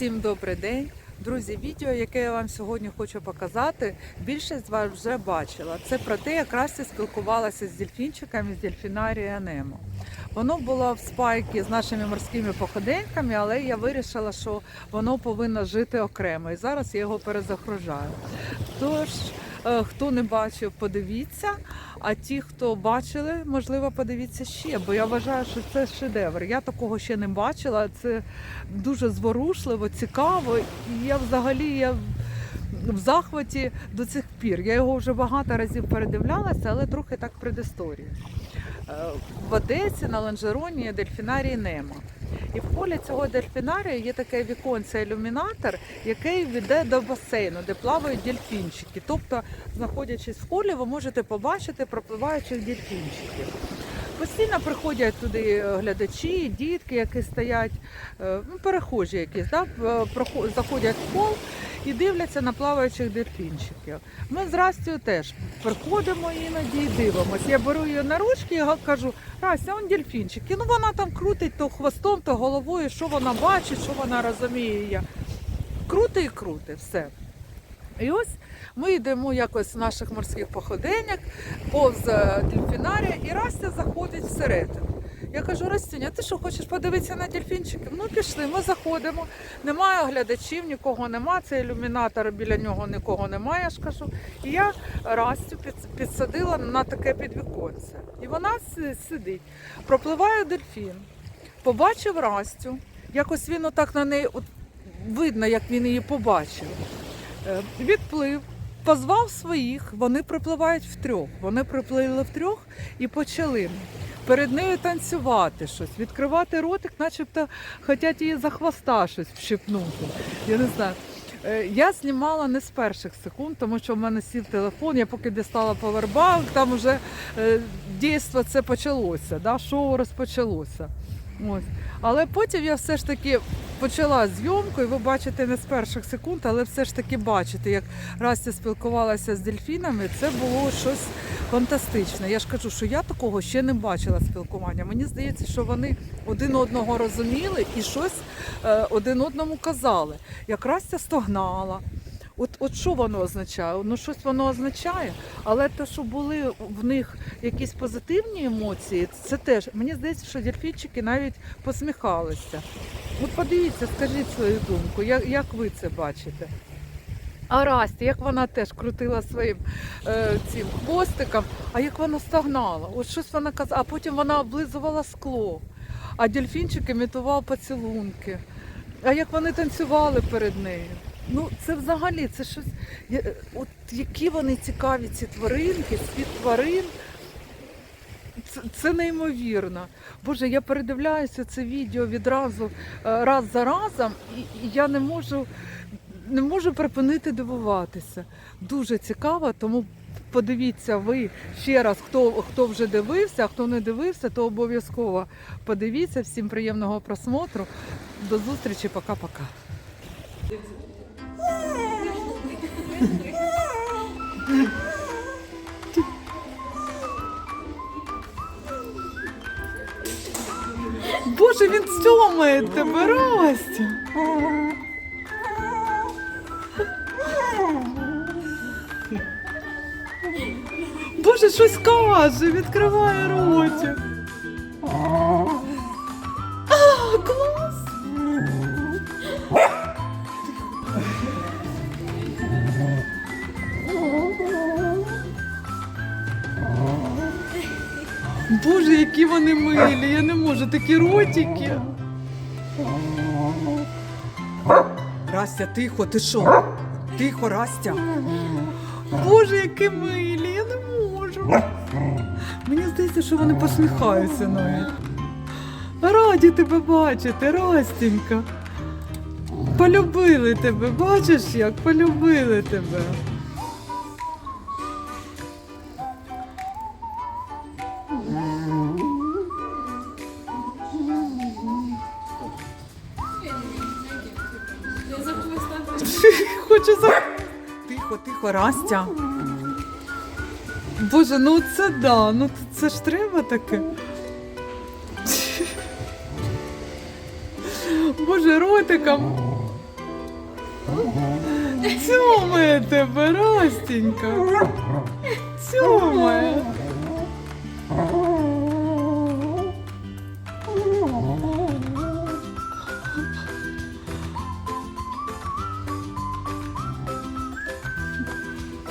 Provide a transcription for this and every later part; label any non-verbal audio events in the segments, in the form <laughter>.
Всім добрий день. Друзі, відео, яке я вам сьогодні хочу показати, більшість з вас вже бачила. Це про те, як Расті спілкувалася з дельфінчиками з дельфінарія Немо. Воно було в спайкі з нашими морськими походеньками, але я вирішила, що воно повинно жити окремо. І зараз я його перезагружаю. Тож, е, хто не бачив, подивіться. А ті, хто бачили, можливо, подивіться ще, бо я вважаю, що це шедевр. Я такого ще не бачила. Це дуже зворушливо, цікаво. І я взагалі я в захваті до цих пір. Я його вже багато разів передивлялася, але трохи так предісторії. Е, В Одесі на Ланжероні є дельфінарій Немо. І в полі цього дельфінарію є таке віконце ілюмінатор, який веде до басейну, де плавають дельфінчики. Тобто, знаходячись в полі, ви можете побачити пропливаючих дельфінчиків. Постійно приходять туди е, глядачі, дітки, які стоять, е, ну, перехожі якісь, да, е, заходять в пол і дивляться на плаваючих дельфінчиків. Ми з Растю теж приходимо іноді і дивимося. Я беру її на ручки і кажу, Растя, он дельфінчики. Ну вона там крутить то хвостом, то головою, що вона бачить, що вона розуміє. Я. Крути і крути, все. І ось ми йдемо якось з наших морських походеньок повз е, дельфінарія, і Растя заходить всередину. Я кажу, Растюня, ти що хочеш подивитися на дельфінчиків? Ну пішли, ми заходимо. Немає оглядачів, нікого нема. Це ілюмінатор, біля нього нікого немає, я ж кажу. І я Растю підсадила на таке підвіконце. І вона сидить. Пропливає дельфін. Побачив Растю. Якось він отак на неї, от видно, як він її побачив. Е, Відплив, позвав своїх, вони припливають втрьох. Вони приплили втрьох і почали перед нею танцювати щось, відкривати ротик, начебто хочуть її за хвоста щось вщипнути. Я не знаю. Е, Я знімала не з перших секунд, тому що в мене сів телефон, я поки дістала повербанк, там вже е, дійство це почалося, да, шоу розпочалося. Ось. Але потім я все ж таки почала зйомку, і ви бачите не з перших секунд, але все ж таки бачите, як Растя спілкувалася з дельфінами, це було щось фантастичне. Я ж кажу, що я такого ще не бачила спілкування. Мені здається, що вони один одного розуміли і щось е, один одному казали. Як Растя стогнала. От, от що воно означає? Ну щось воно означає, але те, що були в них якісь позитивні емоції, це теж мені здається, що дельфінчики навіть посміхалися. От подивіться, скажіть свою думку, як, як ви це бачите? А Расті, як вона теж крутила своїм е, цим хвостиком, а як вона стогнала? От щось вона казала, а потім вона облизувала скло, а дельфінчик імітував поцілунки. А як вони танцювали перед нею? Ну, це взагалі, це щось. От які вони цікаві, ці тваринки, світ тварин. Це, це неймовірно. Боже, я передивляюся це відео відразу е, раз за разом, і, і я не можу, не можу припинити дивуватися. Дуже цікаво, тому подивіться ви ще раз, хто, хто вже дивився, а хто не дивився, то обов'язково подивіться. Всім приємного просмотру. До зустрічі, пока-пока. Боже, він сьомає тебе, Ростя. Боже, щось каже, відкриває ротик. Я не можу, такі ротики. Растя, тихо, ти що? Тихо, Растя. Боже, які милі, я не можу. Мені здається, що вони посміхаються навіть. Раді тебе бачити, Растенька. Полюбили тебе, бачиш як? Полюбили тебе. <laughs> Хочу за. Тихо, тихо, Растя. Боже, ну це да, ну це ж треба таке. Боже, ротиком. Цьомає тебе, Растенька. Цьомає.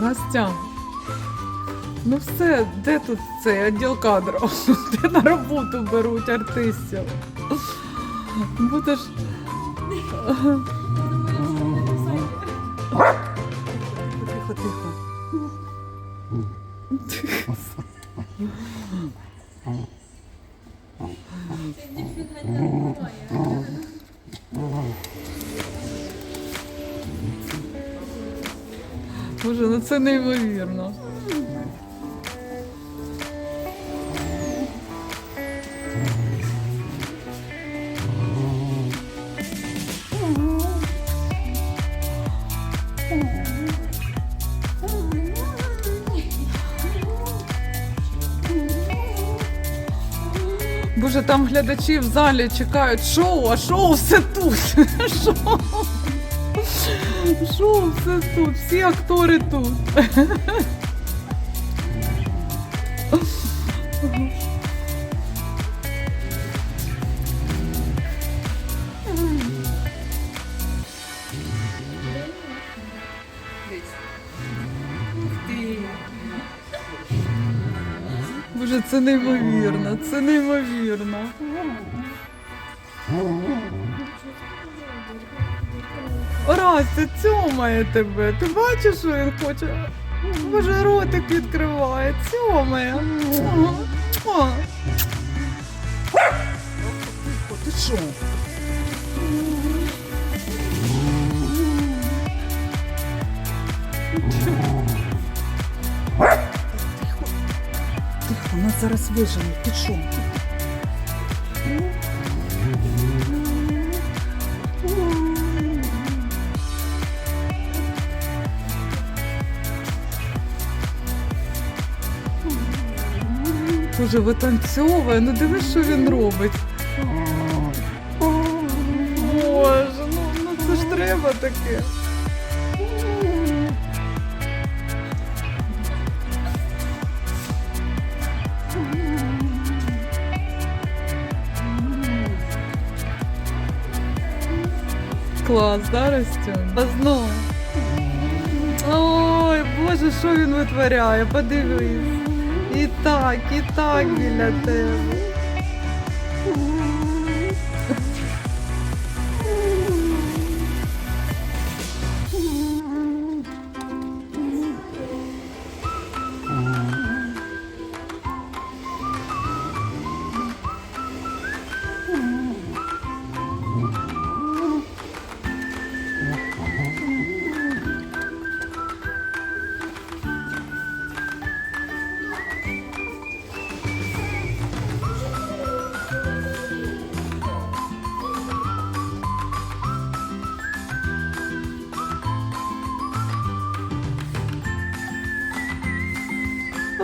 Настя, ну все, де тут цей відділ кадрів? <laughs> Де на роботу беруть артистів? Будеш. Тихо, тихо. <laughs> ну це неймовірно. Боже, там глядачі в залі чекають шоу, а шоу все тут. <laughs> Шоу. Шоу все тут, всі актори тут. Боже, це неймовірно, це неймовірно. Растя, цьомає тебе. Ти бачиш, що він хоче? Боже, ротик відкриває, цьомає. О. Ти що? Тихо, нас зараз вижене. Ти що? Боже, витанцьовує, ну дивись, що він робить. Боже, ну, ну це ж треба таке. Клас, да, Растюн? А знову. Ой, Боже, що він витворяє, подивись. І так, і так біля тебе.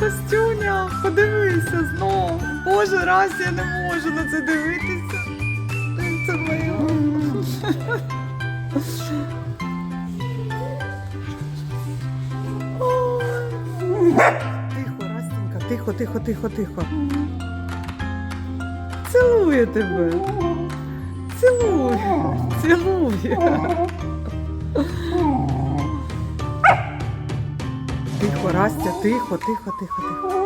Растюня, подивися знову. Боже, раз я не можу на це дивитися. Це моє. Тихо, Растенька, тихо, тихо, тихо, тихо. Цілує тебе. Цілує. Цілує. Растя, тихо, тихо, тихо, тихо.